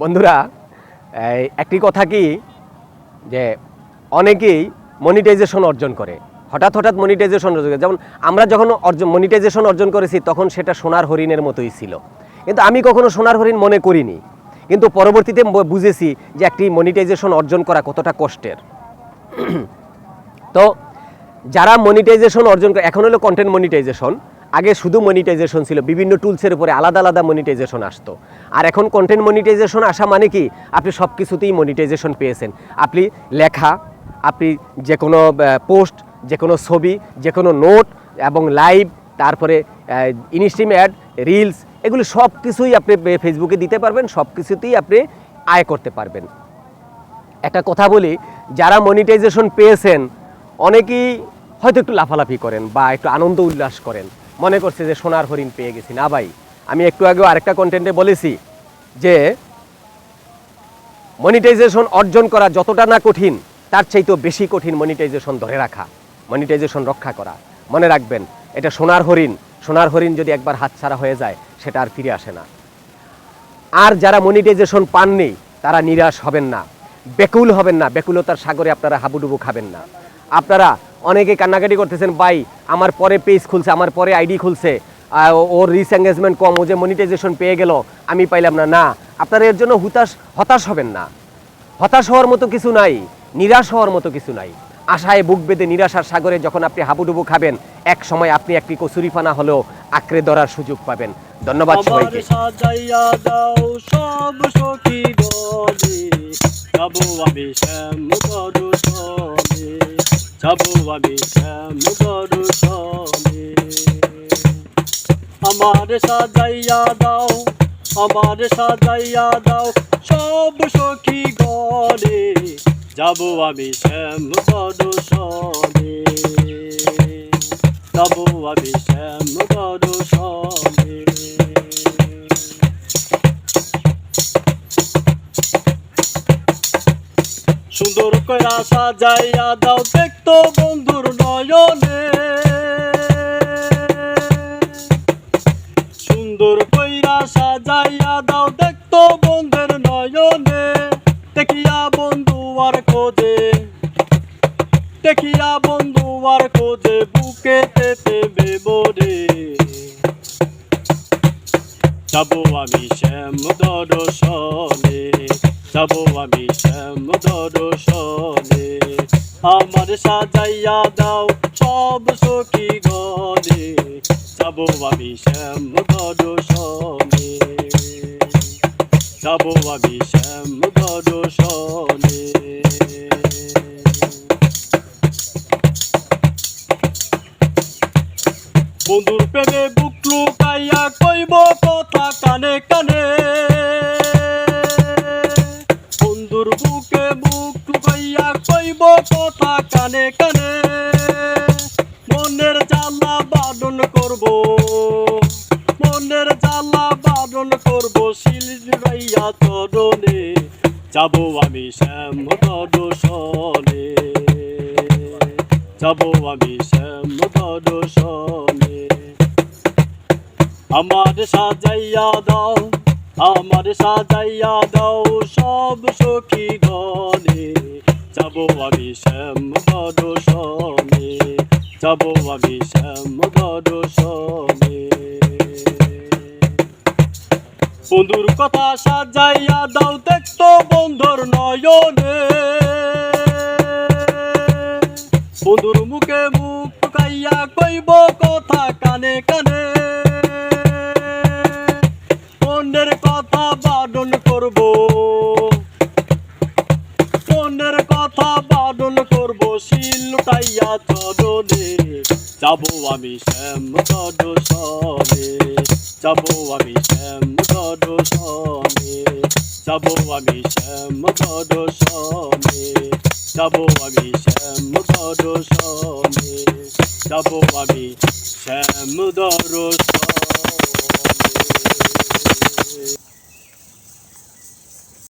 বন্ধুরা একটি কথা কি, যে অনেকেই মনিটাইজেশন অর্জন করে। হঠাৎ হঠাৎ মনিটাইজেশন অর্জন করে। যেমন আমরা যখন অর্জন মনিটাইজেশন অর্জন করেছি, তখন সেটা সোনার হরিণের মতোই ছিল। কিন্তু আমি কখনো সোনার হরিণ মনে করিনি। কিন্তু পরবর্তীতে বুঝেছি যে একটি মনিটাইজেশন অর্জন করা কতটা কষ্টের। তো যারা মনিটাইজেশন অর্জন করে এখন হলো কন্টেন্ট মনিটাইজেশন আগে শুধু মনিটাইজেশন ছিল, বিভিন্ন টুলসের উপরে আলাদা আলাদা মনিটাইজেশন আসতো। আর এখন কন্টেন্ট মনিটাইজেশন আসা মানে কি? আপনি সব কিছুতেই মনিটাইজেশন পেয়েছেন। আপনি লেখা, আপনি যে কোনো পোস্ট যে কোনো ছবি যে কোনো নোট এবং লাইভ তারপরে ইনস্ট্রিম অ্যাড রিলস এগুলি সব কিছুই আপনি ফেসবুকে দিতে পারবেন সব কিছুতেই আপনি আয় করতে পারবেন। একটা কথা বলি, যারা মনিটাইজেশন পেয়েছেন, অনেকেই হয়তো একটু লাফালাফি করেন বা একটু আনন্দ উল্লাস করেন। মনে করছে যে সোনার হরিণ পেয়ে গেছি। না ভাই, আমি একটু আগেও আরেকটা কন্টেন্টে বলেছি যে মনিটাইজেশন অর্জন করা যতটা না কঠিন, তার চাইতেও বেশি কঠিন মনিটাইজেশন ধরে রাখা মনিটাইজেশন রক্ষা করা। মনে রাখবেন, এটা সোনার হরিণ সোনার হরিণ যদি একবার হাতছাড়া হয়ে যায়, সেটা আর ফিরে আসে না। আর যারা মনিটাইজেশন পাননি, তারা নিরাশ হবেন না বেকুল হবেন না বেকুলতার সাগরে আপনারা হাবুডুবু খাবেন না। আপনারা অনেকে কান্নাকাটি করতেছেন ভাই আমার পরে পেজ খুলছে আমার পরে আইডি খুলছে ওর রিচ এঙ্গেজমেন্ট কম ও যে মনিটাইজেশন পেয়ে গেল আমি পাইলাম না। না আপনারা এর জন্য হুতাশ হতাশ হবেন না। হতাশ হওয়ার মতো কিছু নাই নিরাশ হওয়ার মতো কিছু নাই। আশায় বুক বেঁধে নিরাশার সাগরে যখন আপনি হাবুডুবু খাবেন এক সময় আপনি একটি কচুরিপানা হলেও আঁকড়ে ধরার সুযোগ পাবেন। ধন্যবাদ সবাইকে। সব সখী আমি শ্যাম যাব আমি শ্যাম করু সলে আমার সাজাইয়া দাও, আমার সাজাইয়া দাও, সব সখী গলে যাব আমি শ্যাম করু সলে যাব আমি শ্যাম করু সলে সুন্দর কইরা সাজাইয়া দাও দেখতো বন্ধুর নয়নে। সুন্দর কইরা সাজাইয়া দাও দেখতো বন্ধুর নয়নে। দেখিয়া বন্ধু আর খোঁজে, দেখিয়া বন্ধু আর খোঁজে বুকে পেতে বেবরে। যাব আমি শ্যাম দর্শনে যাব আমি শ্যাম দর্শনে আমার সাজাইয়া দাও, সব সখী গলে যাব আমি শ্যাম দর্শনে যাব আমি শ্যাম দর্শনে বন্ধুর প্রেমে বুক লুকাইয়া কইব কথা কানে কানে। বন্ধুর বুকে কইব কথা কানে। কানে মনের জ্বালা বাদন করব। মনের জ্বালা বাদন করব শিলরাইয়া চরণে। যাব আমি শ্যাম দর্শনে যাব আমি শ্যাম দর্শনে আমার সাজাইয়া দাও, আমার সাজাইয়া দাও সব সখী গলে যাব আমি শ্যাম দর্শনে যাব আমি শ্যাম দর্শনে বন্ধুর কথা সাজাইয়া দাও দেখতো বন্ধুর নয়নে বন্ধুর মুখে মুখ কাইয়া কইব কথা কানে কানে মনের যাব আমি শ্যাম দর্শনে যাব আমি শ্যাম দর্শনে যাব আমি শ্যাম দর্শনে যাব আমি শ্যাম দর্শনে যাব আমি শ্যাম দর্শনে